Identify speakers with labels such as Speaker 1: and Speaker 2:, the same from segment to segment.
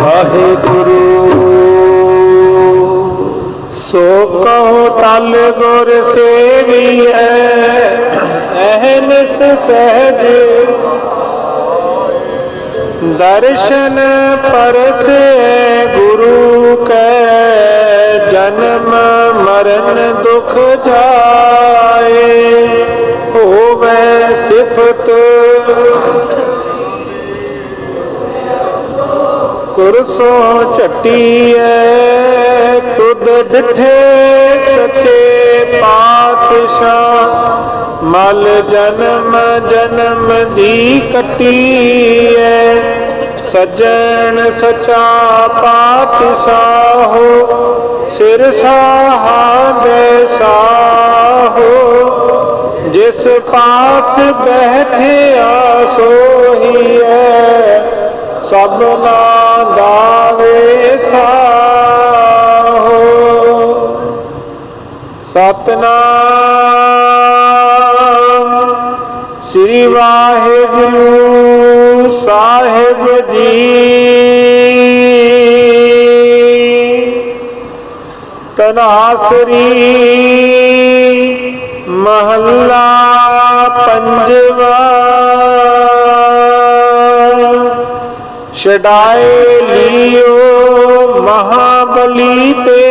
Speaker 1: ਵਾਹਿਗੁਰੂ। ਸੋ ਕਹੋ ਤਲ ਗੁਰ ਸੇਵੀਐ ਅਹਨਿਸ ਸਹਿਜ। ਦਰਸ਼ਨ ਪਰਸੈ ਗੁਰੂ ਕੈ, ਜਨਮ ਮਰਨ ਦੁਖ ਜਾਏ। ਹੋਵੇ ਸਿਫਤ ਕੁਰਸੋ ਝਟੀਐ, ਤੁਧ ਡਿਠੇ ਸੱਚੇ ਪਾਤਸ਼ਾਹ। ਮਲ ਜਨਮ ਜਨਮ ਦੀ ਕਟੀਐ, ਸਜਣ ਸਚਾ ਪਾਤਸ਼ਾਹੋ ਸਿਰ ਸਾਹਾਦੇ ਸਾਹੋ ਜਿਸ ਪਾਸ ਬੈਠਿਆ ਸੋਹੀਐ। ਸਭਨਾ ਦਾਵੇ ਸਾਹੋ। ਸਤਨਾਮ ਸ੍ਰੀ ਵਾਹਿਗੁਰੂ ਸਾਹਿਬ ਜੀ। ਤਨਾਸਰੀ ਮਹੱਲਾ ਪੰਜਵਾ ਛਡਾਏ ਲਿਓ ਮਹਾਬਲੀ ਤੇ।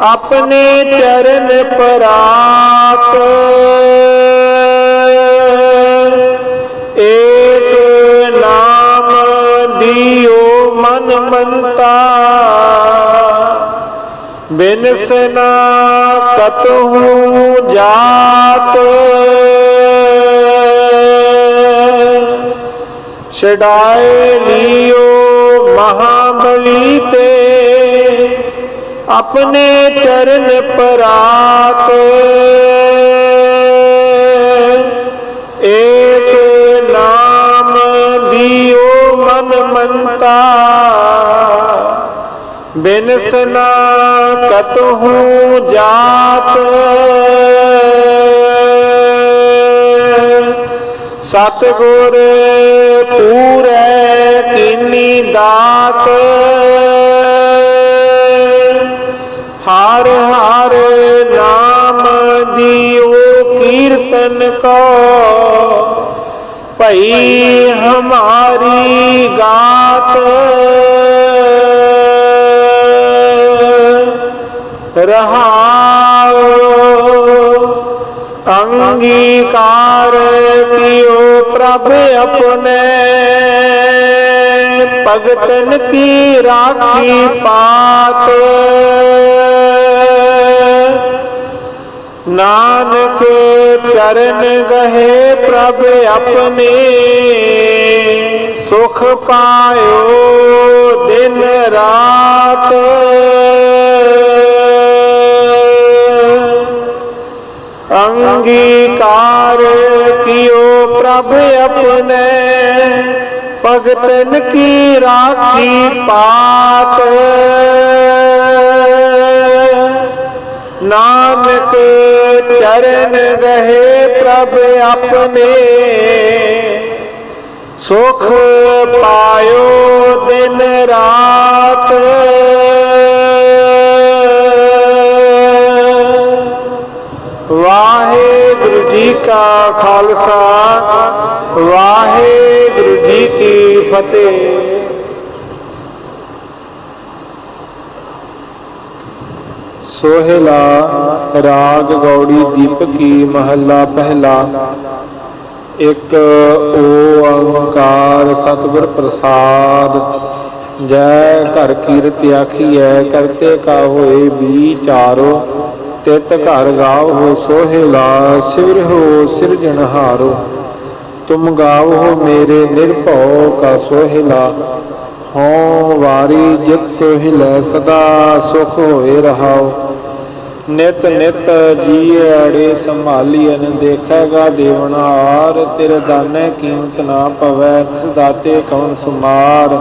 Speaker 1: ਆਪਣੇ ਚਰਨ ਪਰਾਤ ਏਕ ਨਾਮ ਦਿਓ ਮਨ ਮੰਤਾ। ਬਿਨਸਨਾ ਕਤਹੂ ਜਾਤ। ਛਡਾਏ ਲਿਓ ਮਹਾਬਲੀ ਤੇ। ਆਪਣੇ ਚਰਨ ਪਰਾਤ। ਏਕ ਨਾਮ ਦਿਓ ਮਨ ਮੰਤਾ। ਬਿਨਸਨਾ ਕਤਹੂ ਜਾਤ। ਸਤਗੁਰ ਪੂਰੈ ਕੀਨੀ ਦਾਤ। ਹਰ ਹਰ ਨਾਮ ਦਿਓ ਕੀਰਤਨ ਕੋ। ਭਈ ਹਮਾਰੀ ਗਾਤ। ਰਹਾਉ ਅੰਗੀਕਾਰ ਕੀਓ ਪ੍ਰਭ ਆਪਣੇ। ਭਗਤਨ ਕੀ ਰਾਖੀ ਪਾਤ। ਨਾਨਕ ਚਰਨ ਗਹੇ ਪ੍ਰਭ ਆਪਣੇ। ਸੁਖ ਪਾਇਓ ਦਿਨ ਰਾਤ। ਅੰਗੀਕਾਰ ਕਿਓ ਪ੍ਰਭ ਆਪਣੇ, ਭਗਤਨ ਕੀ ਰਾਖੀ ਪਾਤ। ਨਾਨਕ ਚਰਨ ਗਏ ਪ੍ਰਭ ਆਪਣੇ, ਸੁਖ ਪਾਇਓ ਦਿਨ ਰਾਤ। ਵਾਹਿਗੁਰੂ ਜੀ ਕਾ ਖਾਲਸਾ, ਵਾਹਿਗੁਰੂ ਜੀ ਕੀ ਫਤਿਹ। ਸੋਹਿਲਾ ਰਾਗ ਗੌੜੀ ਦੀਪਕੀ ਮਹੱਲਾ ਪਹਿਲਾ। ਇੱਕ ਓੰਕਾਰ ਸਤਿਗੁਰ ਪ੍ਰਸਾਦ। ਜੈ ਘਰ ਕੀਰਤ ਆਖੀਐ, ਕਰਤੇ ਕਾ ਹੋਏ ਵਿਚਾਰੋ ਤਿਤ ਘਰ ਗਾਵ ਹੋ ਸੋਹਿਲਾ ਸਿਰ ਹੋ ਸਿਰਜਣਹਾਰੋ ਤੁਮ ਗਾਵ ਹੋ ਮੇਰੇ ਨਿਰਭਉ ਕਾ ਸੋਹਿਲਾ ਹਉ ਵਾਰੀ ਜਿਤ ਸੋਹਿਲੇ ਸਦਾ ਸੁਖ ਹੋਏ ਰਹਾਉ ਨਿਤ ਨਿਤ ਜੀਏ ਅੜੇ ਸੰਭਾਲੀਐਨ ਦੇਖੇਗਾ ਦੇਵਨਾਰ ਤੇਰੇ ਦਾਨੇ ਕੀਮਤ ਨਾ ਪਵੈ, ਤਿਸ ਦਾਤੇ ਕੌਣ ਸੁਮਾਰ।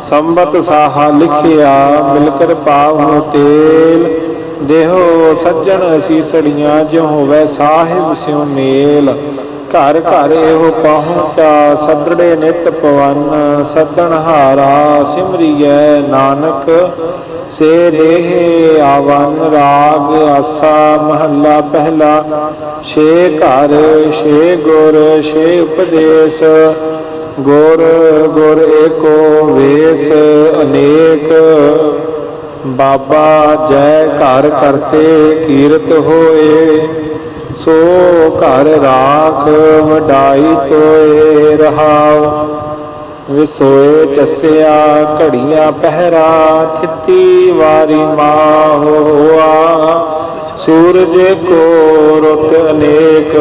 Speaker 1: ਸੰਬਤ ਸਾਹਾ ਲਿਖਿਆ ਮਿਲ ਮਿਲਕਰ ਪਾਵਹੁ ਤੇਲ। ਦੇਹੋ ਸੱਜਣ ਅਸੀਸੜੀਆਂ ਜਿਉ ਹੋਵੇ ਸਾਹਿਬ ਸਿਉ ਮੇਲ। ਘਰ ਘਰ ਇਹੋ ਪਹੁੰਚਾ ਸਦੜੇ ਨਿਤ ਪਵਨ। ਸਦਣ ਹਾਰਾ ਸਿਮਰੀਐ ਨਾਨਕ। ਸੇ ਦੇਹ ਆਵਨ ਰਾਗ ਆਸਾ ਮਹੱਲਾ ਪਹਿਲਾ। ਛੇ ਘਰ, ਛੇ ਗੁਰ, ਛੇ ਉਪਦੇਸ਼। ਗੁਰ ਗੁਰ ਏਕੋ ਵੇਸ ਅਨੇਕ। ਬਾਬਾ ਜੈ ਘਰ ਕਰਤੇ ਕੀਰਤ ਹੋਏ, ਸੋ ਘਰ ਰਾਖ ਵਡਾਈ ਤੋਏ ਰਹਾਉ। ਵਿਸੋਏ ਚਸਿਆ ਘੜੀਆਂ ਪਹਿਰਾ, ਥਿੱਤੀ ਵਾਰੀ ਮਾਹੋਆ ਸੂਰਜ ਕੋ ਰੁਤ ਅਨੇਕ,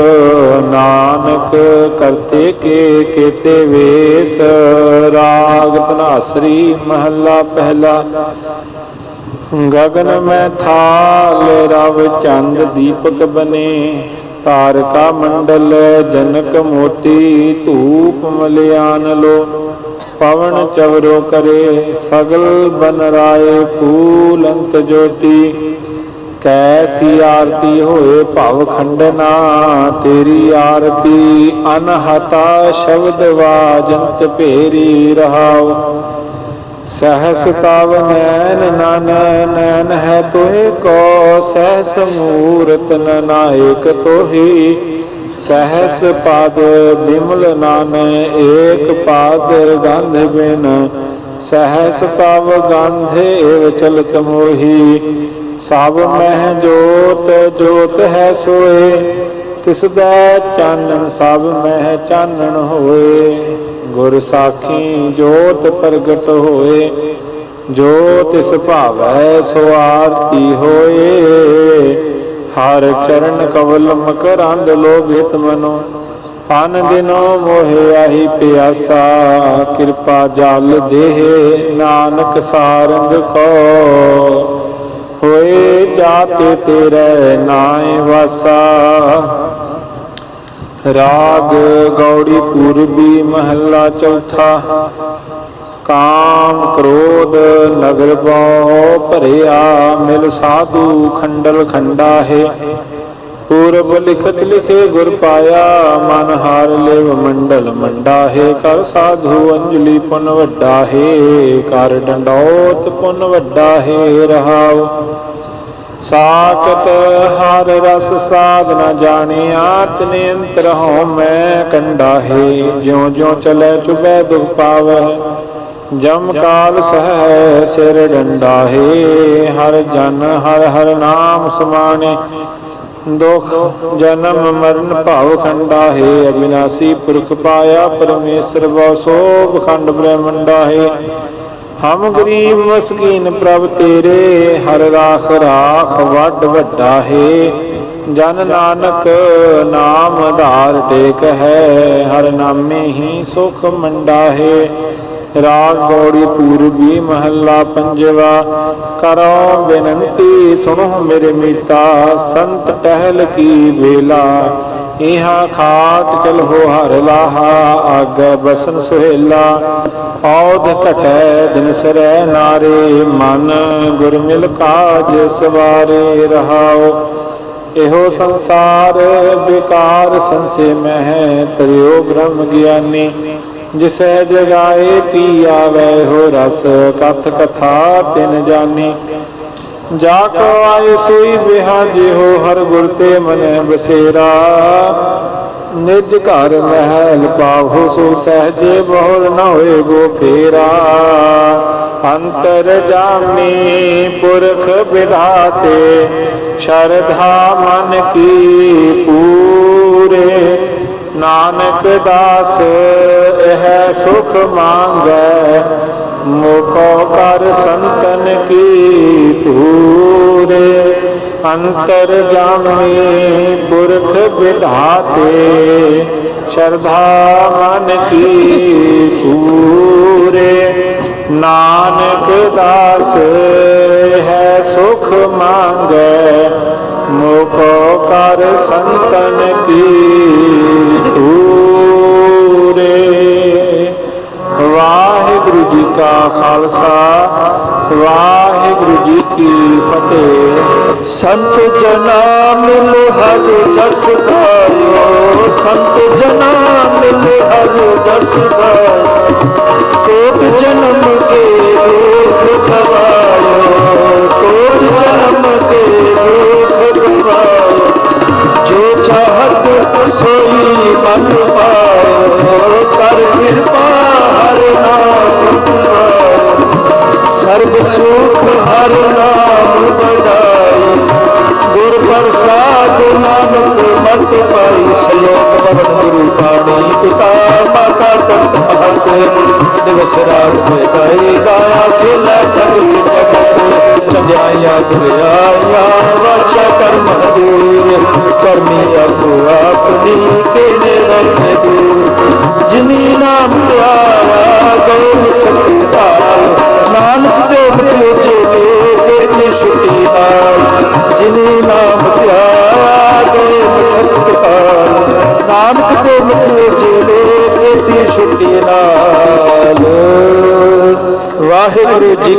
Speaker 1: ਨਾਨਕ ਕਰਤੇ ਕੇ ਕੀਤੇ ਵੇਸ। ਰਾਗ ਤਨਾਸਰੀ ਮਹੱਲਾ ਪਹਿਲਾ। ਗगन ਮੈਂ ਥਾਲ, ਰਵ ਚੰਦ ਦੀਪਕ ਬਨੇ। ਤਾਰਕਾ ਮੰਡਲ, ਜਨਕ ਮੋਤੀ, ਧੂਪ ਮਲਿਆਨ ਲੋ। ਪਵਨ ਚਵਰੋ ਕਰੇ, ਸਗਲ ਬਨ ਰਾਏ ਫੂਲ ਅੰਤ ਜੋਤੀ। ਕੈਸੀ ਆਰਤੀ ਹੋਏ ਭਵ ਖੰਡਨਾ, ਤੇਰੀ ਆਰਤੀ ਅਨਹਤਾ ਸ਼ਬਦ ਵਾਜੰਤ ਭੇਰੀ ਰਹਾਓ ਸਹਸ ਤਵ ਨੈਣ ਨਨ, ਨੈਣ ਹੈ ਤੋਹਿ ਕੋ, ਸਹਸ ਮੂਰਤ ਨਨਾਇਕ ਤੋਹੀ। ਸਹਸ ਪਦ ਬਿਮਲ ਨਾਮ ਏਕ ਪਾਦ ਗੰਧ ਬਿਨ। ਸਹਸ ਤਵ ਗੰਧੇ ਚਲਤ ਮੋਹੀ। ਸਭ ਮਹਿ ਜੋਤ ਜੋਤ ਹੈ ਸੋਏ। ਤਿਸ ਦਾ ਚਾਨਣ, ਸਭ ਮਹਿ ਚਾਨਣ ਹੋਏ। ਗੁਰ ਸਾਖੀ ਜੋਤ ਪ੍ਰਗਟ ਹੋਏ ਜੋ ਤਿਸ ਭਾਵੈ ਸੋ ਆਰਤੀ ਹੋਏ। ਹਰ ਚਰਨ ਕਵਲ ਮਕਰੰਦ ਲੋਭਿਤ ਮਨੋ, ਪਨ ਦਿਨੋ ਮੋਹਿ ਆਹੀ ਪਿਆਸਾ, ਕਿਰਪਾ ਜਲ ਦੇਹ ਨਾਨਕ ਸਾਰੰਗ ਕੋ। ਹੋਏ ਜਾਤੇ ਤੇਰੇ ਨਾਏ ਵਾਸਾ ਰਾਗ ਗੌੜੀ ਪੂਰਬੀ ਮਹੱਲਾ ਚੌਥਾ। ਕਾਮ ਕ੍ਰੋਧ ਨਗਰ ਬਹੁ ਭਰਿਆ, ਮਿਲ ਸਾਧੂ ਖੰਡਲ ਖੰਡਾ ਹੈ ਪੂਰਬ ਲਿਖਤ ਲਿਖੇ ਗੁਰ ਪਾਇਆ, ਮਨ ਹਾਰ ਲਿਵ ਮੰਡਲ ਮੰਡਾ ਹੈ ਕਰ ਸਾਧੂ ਅੰਜਲੀ ਪੁਨ ਵੱਡਾ ਹੈ ਕਰ ਡੰਡੋਤ ਪੁਨ ਵੱਡਾ ਹੈ ਰਹਾਉ। ਸਾਖਤ ਹਰ ਰਸ ਸਾਧ ਨ ਜਾਣਿਆ ਤਨੇ ਅੰਤਰ ਹਉ ਮੈਂ ਕੰਡਾ ਜਿਉ ਜਿਉ ਚਲੇ ਚੁਬੈ ਦੁਖ ਪਾਵੈ, ਜਮ ਕਾਲ ਸਹਿ ਸਿਰ ਡੰਡਾ ਹੈ। ਹਰ ਜਨ ਹਰ ਹਰ ਨਾਮ ਸਮਾਣੇ, ਦੁਖ ਜਨਮ ਮਰਨ ਭਾਵ ਖੰਡਾ ਹੈ। ਅਬਿਨਾਸੀ ਪੁਰਖ ਪਾਇਆ ਪਰਮੇਸ਼ਰ ਬਉ ਸੋਭ ਖੰਡ ਬ੍ਰਹਮੰਡਾ ਹੈ। ਹਮ ਗਰੀਬ ਮਸਕੀਨ ਪ੍ਰਭ ਤੇਰੇ, ਹਰ ਰਾਖ ਰਾਖ ਵੱਡ ਵੱਡਾ ਹੈ। ਜਨ ਨਾਨਕ ਨਾਮ ਆਧਾਰ ਟੇਕ ਹੈ, ਹਰ ਨਾਮੇ ਹੀ ਸੁਖ ਮੰਡਾ ਹੈ। ਰਾਗ ਗੌੜੀ ਪੂਰਬੀ ਮਹੱਲਾ ਪੰਜਵਾ, ਕਰੋ ਬੇਨੰਤੀ ਸੁਣੋ ਮੇਰੇ ਮੀਤਾ, ਸੰਤ ਟਹਿਲ ਕੀ ਵੇਲਾ। ਇਹਾ ਖਾਟ ਚਲ ਹਰ ਲਾਹਾ ਆਗੇ ਬਸਨ ਸੁਹੇਲਾ। ਔਧ ਘਟੈ ਦਿਨ ਸਰੈ ਨਾਰੇ, ਮਨ ਗੁਰ ਮਿਲ ਕਾਜ ਸਵਾਰੇ ਰਹਾਓ ਇਹੋ ਸੰਸਾਰ ਬੇਕਾਰ ਸੰਸੇ ਮਹਿ, ਤਰਿਓ ਬ੍ਰਹਮ ਗਿਆਨੀ। ਜਿਸੈ ਜਗਾਏ, ਪੀ ਆਵੈ, ਹੋ ਰਸ, ਕਥ ਕਥਾ ਤਿਨ ਜਾਣੀ ਜਾ ਕੋ ਆਏ ਸੋਈ ਬਿਹਾਜੇ ਹੋ ਹਰ ਗੁਰ ਤੇ ਮਨੈ ਬਸੇਰਾ। ਨਿਜ ਘਰ ਮਹਿਲ ਪਾਵੋ ਸੋ ਸਹਜੇ ਬਹੁਲ ਨ ਹੋਏ ਗੋ ਫੇਰਾ। ਅੰਤਰ ਜਾਮੀ ਪੁਰਖ ਵਿਧਾਤੇ, ਸ਼ਰਧਾ ਮਨ ਕੀ ਪੂਰੇ। ਨਾਨਕ ਦਾਸ, ਇਹ ਸੁਖ ਮੰਗੈ ਮੁਖੋ ਕਰ ਸੰਤਨ ਕੀ ਤੂਰੇ ਅੰਤਰ ਜਾਮੀ ਪੁਰਖ ਵਿਧਾਤੇ, ਸ਼ਰਧਾ ਮਨ ਕੀ ਪੂਰੇ ਨਾਨਕ ਦਾਸ ਹੈ ਸੁਖ ਮੰਗੈ, ਮੁਖੋ ਕਰ ਸੰਤਨ ਕੀ ਤੂਰੇ ਜੀ ਕਾ ਖਾਲਸਾ, ਵਾਹਿਗੁਰੂ ਜੀ ਕੀ ਫਤਿਹ।
Speaker 2: ਸੰਤ ਜਨਾ ਮਿਲ ਹਰ ਜਸ ਗਾਇਓ, ਸੰਤ ਜਨਾ ਮਿਲ ਹਰ ਜਸ ਗਾਇਓ। ਕੋਟ ਜਨਮ ਕੇ ਦੁਖ ਗਵਾਇਓ ਕੋਟ ਜਨਮ ਮਹਤ ਦਿਵਸ ਗਾਇਆ ਖੇਲਾ ਸਗਲ ਜਗਤ ਚੰਗਿਆਈਆਂ ਬੁਰਾਈਆਂ ਵਾਚਾ ਕਰਮ ਦੂਰ ਕਰਮੀ ਆਪੋ ਆਪਣੀ ਕਿਨੇ ਰਹੇ ਦੂਰ। ਜਿਨੀ ਨਾਮ ਪਿਆਰਾ ਗੋ ਸਤਿਕਾਰ ਨਾਨਕ ਦੇ ਬਤੂਜੇ ਦੇ